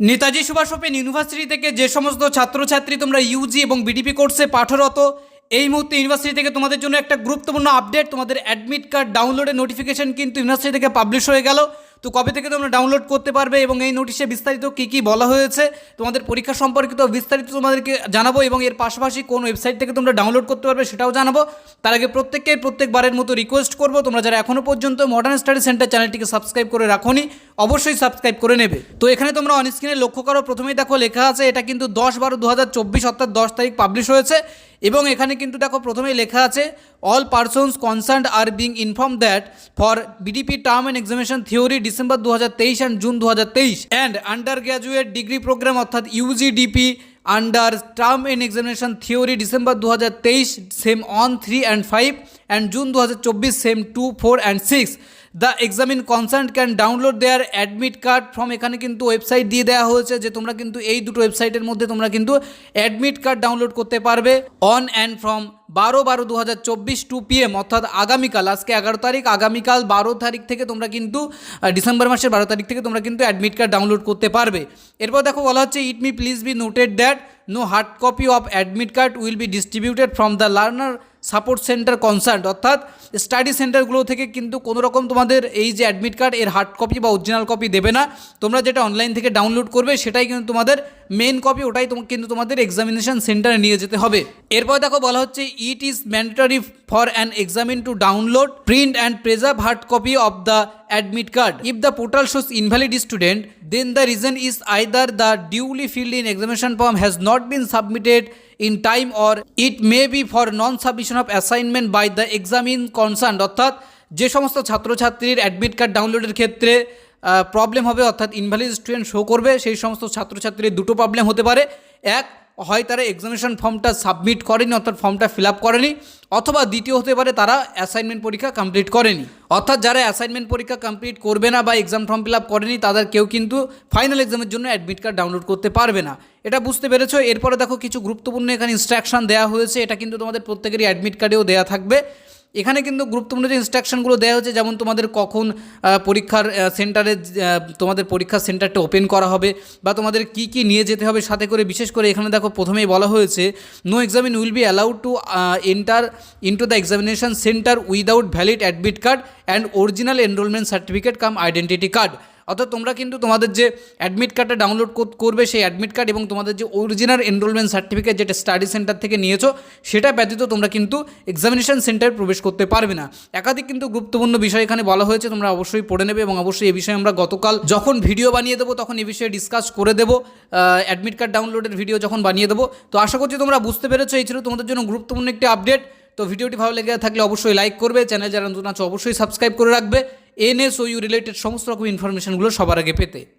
Netaji Subhash open university থেকে যে সমস্ত ছাত্রছাত্রী তোমরা ইউজি এবং বিডিপি কোর্সে পাঠরত, এই মুহূর্তে ইউনিভার্সিটি থেকে তোমাদের জন্য একটা গুরুত্বপূর্ণ আপডেট তোমাদের অ্যাডমিট কার্ড ডাউনলোডের নোটিফিকেশন কিন্তু ইউনিভার্সিটি থেকে পাবলিশ হয়ে গেল। তো কবে থেকে তোমরা ডাউনলোড করতে পারবে এবং এই নোটিশে বিস্তারিত কী কী বলা হয়েছে? তোমাদের পরীক্ষা সম্পর্কিত বিস্তারিত তোমাদেরকে জানাব এবং এর পাশাপাশি কোন ওয়েবসাইট থেকে তোমরা ডাউনলোড করতে পারবে সেটাও জানাব। তার আগে প্রত্যেককে প্রত্যেকবারের মতো রিকোয়েস্ট করব। তোমরা যারা এখনও পর্যন্ত মডার্ন স্টাডি সেন্টার চ্যানেলটিকে সাবস্ক্রাইব করে রাখোনি, অবশ্যই সাবস্ক্রাইব করে নেবে। তো এখানে তোমরা অন স্ক্রিনে লক্ষ্য করো, প্রথমেই দেখো লেখা আছে, এটা কিন্তু দশ বারো দু অর্থাৎ দশ তারিখ পাবলিশ হয়েছে। এবং এখানে কিন্তু দেখো প্রথমেই লেখা আছে all persons concern are being inform that for BDP term and examination theory December দু হাজার তেইশ অ্যান্ড জুন দু হাজার তেইশ and under graduate degree programme অর্থাৎ UGDP under term end examination theory December দু হাজার তেইশ sem on three and five and June দু হাজার চব্বিশ sem two four and six the examinee concern can download their admit card from এখানে কিন্তু website দিয়ে দেওয়া হয়েছে যে তোমরা কিন্তু এই দুটো ওয়েবসাইটের মধ্যে তোমরা কিন্তু অ্যাডমিট কার্ড ডাউনলোড করতে পারবে অন অ্যান্ড ফ্রম বারো বারো দু হাজার চব্বিশ টু পিএম অর্থাৎ আগামীকাল, আজকে এগারো তারিখ, আগামীকাল বারো তারিখ থেকে তোমরা কিন্তু ডিসেম্বর মাসের বারো তারিখ থেকে তোমরা কিন্তু অ্যাডমিট কার্ড ডাউনলোড করতে পারবে। এরপর দেখো বলা হচ্ছে it may please be noted that no hard copy of admit card will be distributed from the learner support centre concerned অর্থাৎ স্টাডি সেন্টারগুলো থেকে কিন্তু কোনো রকম তোমাদের এই যে অ্যাডমিট কার্ড এর হার্ড কপি বা অরিজিনাল কপি দেবে না। তোমরা যেটা অনলাইন থেকে ডাউনলোড করবে, সেটাই কিন্তু তোমাদের মেন কপি ওটাই কিন্তু তোমাদের এক্সামিনেশন সেন্টারে নিয়ে যেতে হবে। এরপর দেখো বলা হচ্ছে it is mandatory for an examinee to download print and preserve hard copy of the admit card if the portal shows invalid student then the reason is either the duly filled in examination form has not been submitted in time or it may be for non submission of assignment by the examinee concern অর্থাৎ যে সমস্ত ছাত্রছাত্রীর admit card ডাউনলোডের ক্ষেত্রে problem হবে, অর্থাৎ invalid student show করবে, সেই সমস্ত ছাত্রছাত্রীর দুটো প্রবলেম হতে পারে। এক হয় তারা এক্সামিনেশন ফর্মটা সাবমিট করেনি, অর্থাৎ ফর্মটা ফিল আপ করেনি, অথবা দ্বিতীয় হতে পারে তারা অ্যাসাইনমেন্ট পরীক্ষা কমপ্লিট করেনি। অর্থাৎ যারা অ্যাসাইনমেন্ট পরীক্ষা কমপ্লিট করবে না বা এক্সাম ফর্ম ফিল আপ করেনি, তাদের কেউ কিন্তু ফাইনাল এক্সামের জন্য অ্যাডমিট কার্ড ডাউনলোড করতে পারবে না। এটা বুঝতে পেরেছ? এরপরে দেখো কিছু গুরুত্বপূর্ণ এখানে ইনস্ট্রাকশন দেওয়া হয়েছে। এটা কিন্তু তোমাদের প্রত্যেকেরই অ্যাডমিট কার্ডেও দেওয়া থাকবে। এখানে কিন্তু গুরুত্বপূর্ণ যে ইনস্ট্রাকশনগুলো দেওয়া হয়েছে, যেমন তোমাদের কখন পরীক্ষার সেন্টারে তোমাদের পরীক্ষা সেন্টারটা ওপেন করা হবে বা তোমাদের কি কি নিয়ে যেতে হবে সাথে করে, বিশেষ করে এখানে দেখো প্রথমেই বলা হয়েছে no examinee will be allowed to enter into the examination centre without valid admit card and original enrolment certificate cum identity card অর্থাৎ তোমরা কিন্তু তোমাদের যে অ্যাডমিট কার্ডটা ডাউনলোড করবে সেই অ্যাডমিট কার্ড এবং তোমাদের যে অরিজিনাল এনরোলমেন্ট সার্টিফিকেট যেটা স্টাডি সেন্টার থেকে নিয়েছো, সেটা ব্যতীত তোমরা কিন্তু এক্সামিনেশন সেন্টারে প্রবেশ করতে পারবে না। একাধিক কিন্তু গুরুত্বপূর্ণ বিষয় এখানে বলা হয়েছে, তোমরা অবশ্যই পড়ে নেবে এবং অবশ্যই এই বিষয়ে আমরা গতকাল যখন ভিডিও বানিয়ে দেবো, তখন এই বিষয়ে ডিসকাস করে দেবো। অ্যাডমিট কার্ড ডাউনলোডের ভিডিও যখন বানিয়ে দেবো। তো আশা করছি তোমরা বুঝতে পেরেছ, এই ছিল তোমাদের জন্য গুরুত্বপূর্ণ একটি আপডেট তো ভিডিওটি ভালো লেগে থাকলে অবশ্যই লাইক করবে। চ্যানেল যারা নতুন আছো, অবশ্যই সাবস্ক্রাইব করে রাখবে। এনএসওইউ রিলেটেড সমস্ত রকম ইনফরমেশনগুলো সবার আগে পেতে।